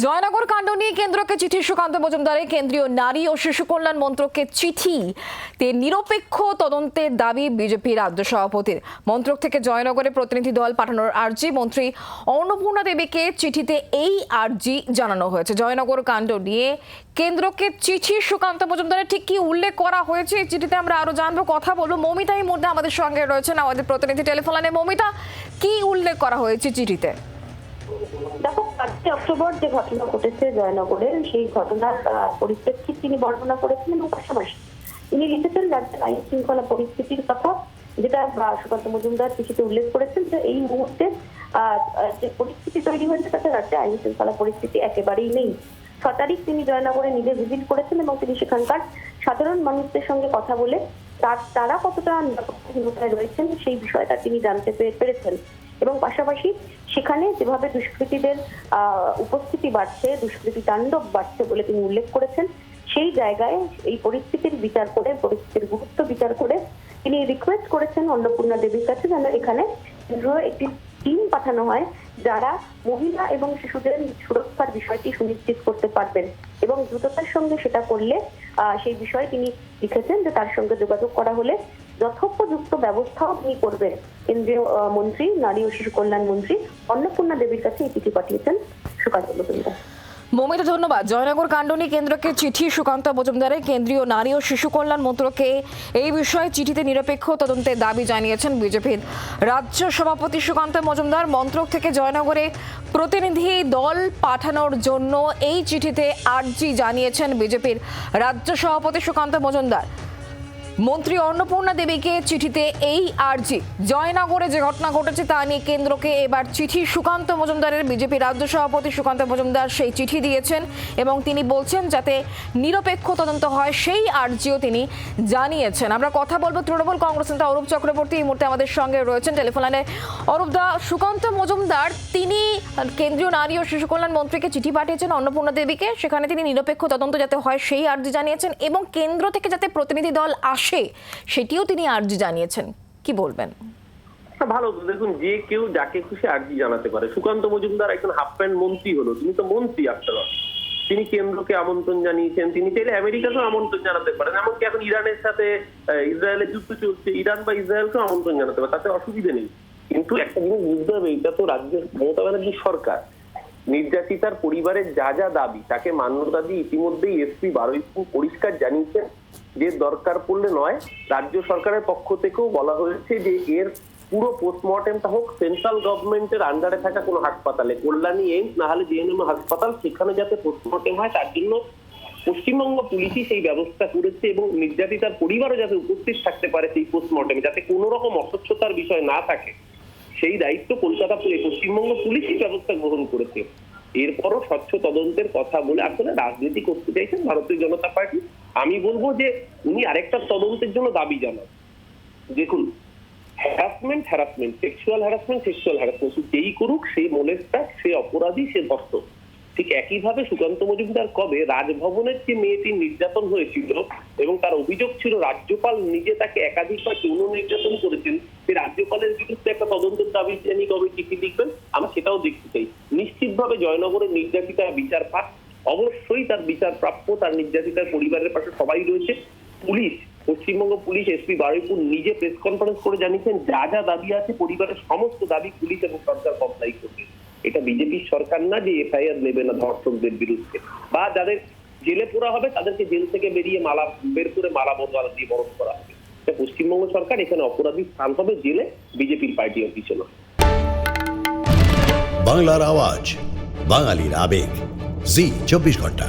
জয়নগর কাণ্ড নিয়ে কেন্দ্রকে চিঠি, সুকান্ত মজুমদারের কেন্দ্রীয় নারী ও শিশু কল্যাণ মন্ত্রককে চিঠি। তে নিরপেক্ষ তদন্তের দাবি বিজেপি রাজ্য সভাপতির। মন্ত্রক থেকে জয়নগরে প্রতিনিধি দল পাঠানোর আর্জি মন্ত্রী অন্নপূর্ণা দেবীকে চিঠিতে এই আর্জি জানানো হয়েছে। জয়নগর কাণ্ড নিয়ে কেন্দ্রকে চিঠি, সুকান্ত মজুমদারের ঠিক কি উল্লেখ করা হয়েছে এই চিঠিতে আমরা আরও জানব, কথা বলব। মমিতা এই মুহূর্তে আমাদের সঙ্গে রয়েছেন আমাদের প্রতিনিধি টেলিফোন মমিতা, কি উল্লেখ করা হয়েছে চিঠিতে? দেখো পাঁচই অক্টোবর যে ঘটনা ঘটেছে জয়নগরের, সেই ঘটনার পরিপ্রেক্ষিত তিনি বর্ণনা করেছেন এবং পাশাপাশি। তিনি লিখেছেন রাজ্যের আইন শৃঙ্খলা পরিস্থিতির কথা, যেটা সুকান্ত মজুমদার চিঠিতে উল্লেখ করেছেন যে এই মুহূর্তে যে পরিস্থিতি তৈরি হয়েছে তাতে রাজ্যে আইন শৃঙ্খলা পরিস্থিতি একেবারেই নেই। ছ তারিখ তিনি জয়নগরে নিজে ভিজিট করেছেন এবং তিনি সেখানকার সাধারণ মানুষদের সঙ্গে কথা বলে তার, তারা কতটা নিরাপত্তাহীনতায় রয়েছেন সেই বিষয়টা তিনি জানতে পেরেছেন। এবং পাশাপাশি সেখানে যেভাবে দুষ্কৃতীদের উপস্থিতি বাড়ছে, দুষ্কৃতী তাণ্ডব বাড়ছে বলে তিনি উল্লেখ করেছেন, সেই জায়গায় এই পরিস্থিতির বিচার করে, পরিস্থিতির গুরুত্ব বিচার করে তিনি রিকোয়েস্ট করেছেন অন্নপূর্ণা দেবীর কাছে যেন এখানে একটি টিম পাঠানো হয় যারা মহিলা এবং শিশুদের সুরক্ষার বিষয়টি সুনিশ্চিত করতে পারবেন এবং দ্রুততার সঙ্গে সেটা করলে সেই বিষয়ে তিনি লিখেছেন যে তার সঙ্গে যোগাযোগ করা হলে যথোপযুক্ত ব্যবস্থাও তিনি করবেন। কেন্দ্রীয় মন্ত্রী, নারী ও শিশু কল্যাণ মন্ত্রী অন্নপূর্ণা দেবীর কাছে এই চিঠি পাঠিয়েছেন সুকান্ত মমিতা, ধন্যবাদ। জয়নগর কাণ্ড নিয়ে কেন্দ্রকে চিঠি সুকান্ত মজুমদারের কেন্দ্রীয় নারী ও শিশু কল্যাণ মন্ত্রকে এই বিষয়ে চিঠিতে নিরপেক্ষ তদন্তের দাবি জানিয়েছেন বিজেপির রাজ্য সভাপতি সুকান্ত মজুমদার। মন্ত্রক থেকে জয়নগরে প্রতিনিধি দল পাঠানোর জন্য এই চিঠিতে আর্জি জানিয়েছেন বিজেপির রাজ্য সভাপতি সুকান্ত মজুমদার। মন্ত্রী অন্নপূর্ণা দেবীকে চিঠিতে এই আর্জি। জয়নগরে যে ঘটনা ঘটেছে তা নিয়ে কেন্দ্রকে এবার চিঠি। সুকান্ত মজুমদারের বিজেপি রাজ্য সভাপতি সুকান্ত মজুমদার সেই চিঠি দিয়েছেন এবং তিনি বলছেন, যাতে নিরপেক্ষ তদন্ত হয় সেই আর্জিও তিনি জানিয়েছেন। আমরা কথা বলব তৃণমূল কংগ্রেস নেতা অরূপ চক্রবর্তী। এই মুহূর্তে আমাদের সঙ্গে রয়েছেন টেলিফোন লাইনে অরূপদা সুকান্ত মজুমদার, তিনি কেন্দ্রীয় নারী ও শিশু কল্যাণ মন্ত্রীকে চিঠি পাঠিয়েছেন অন্নপূর্ণা দেবীকে। সেখানে তিনি নিরপেক্ষ তদন্ত যাতে হয় সেই আর্জি জানিয়েছেন এবং কেন্দ্র থেকে যাতে প্রতিনিধি দল আসে সেটিও তিনি আর্জি জানিয়েছেন। কি বলবেন? হ্যাঁ, ভালো। দেখুন যে কেউ যাকে খুশি আর্জি জানাতে পারে। সুকান্ত মজুমদার একজন হাফ প্যান্ট মন্ত্রী হলো। তিনি তো মন্ত্রী আফটার তিনি কেন্দ্রকে আমন্ত্রণ জানিয়েছেন। তিনি চাইলে আমেরিকাকেও আমন্ত্রণ জানাতে পারেন। এমনকি এখন ইরানের সাথে ইসরায়েলের যুদ্ধ চলছে। ইরান বা ইসরায়েলকেও আমন্ত্রণ জানাতে পারে। তাতে অসুবিধা নেই। কিন্তু একটা জিনিস বুঝতে হবে এটা তো রাজ্যের মমতা ব্যানার্জির সরকার। নির্যাতিতার পরিবারের যা যা দাবি তাকে মান্যতা দিয়ে ইতিমধ্যেই এসপি বারুইপুর পরিষ্কার জানিয়েছেন। যে দরকার পড়লে নয়, রাজ্য সরকারের পক্ষ থেকেও বলা হয়েছে যে এর পুরো পোস্টমর্টেমটা হোক সেন্ট্রাল গভর্নমেন্টের আন্ডারে থাকা কোনো হাসপাতালে, কল্যাণী এইমস, না হলে জেএনএম হাসপাতাল, সেখানে যাতে পোস্টমর্টেম হয়, তার জন্য পশ্চিমবঙ্গ পুলিশই সেই ব্যবস্থা করেছে এবং নির্যাতিতার পরিবারও যাতে উপস্থিত থাকতে পারে সেই পোস্টমর্টেমে যাতে কোনো রকম অস্বচ্ছতার বিষয় না থাকে। সেই দায়িত্ব কলকাতা পশ্চিমবঙ্গ পুলিশই ব্যবস্থা গ্রহণ করেছে। এরপরও স্বচ্ছ তদন্তের কথা বলে আসলে রাজনীতি করতে চাইছেন ভারতীয় জনতা পার্টি। আমি বলব যে উনি আরেকটা তদন্তের জন্য দাবি জানান। দেখুন harassment harassment sexual harassment sexual harassment যেই করুক, সে মোলেস্টার সে অপরাধী, সে ধস্ত ঠিক একইভাবে সুকান্ত মজুমদার কবে রাজভবনের যে মেয়েটির নির্যাতন হয়েছিল এবং তার অভিযোগ ছিল রাজ্যপাল নিজে তাকে একাধিকবার যৌন নির্যাতন করেছেন, সে রাজ্যপালের বিরুদ্ধে একটা তদন্তের দাবি জানি কবে চিঠি লিখবেন, আমরা সেটাও দেখতে চাই। নিশ্চিতভাবে জয়নগরের নির্যাতিতা বিচার পাক অবশ্যই তার বিচার প্রাপ্য, তার নির্যাতিতার পরিবারের পাশে সবাই রয়েছে। Police, Paschimbanga police SP Baruipur নিজে প্রেস কনফারেন্স করে জানিয়েছেন, যা যা দাবি আছে, পরিবারের সমস্ত দাবি পুলিশ এবং সরকার কমপ্লাই করবে। এটা বিজেপির সরকার না যে এফআইআর নেবে না ধর্ষকদের বিরুদ্ধে। বা যাদের জেলে পোড়া হবে, তাদেরকে জেল থেকে বেরিয়ে মালা, বের করে মালা বদলা দিয়ে বরণ করা হবে। পশ্চিমবঙ্গ সরকার এখানে অপরাধী স্থান হবে জেলে বিজেপির পার্টি অফিসে বাংলার আওয়াজ, বাঙালির আবেগ। জি চব্বিশ ঘণ্টা।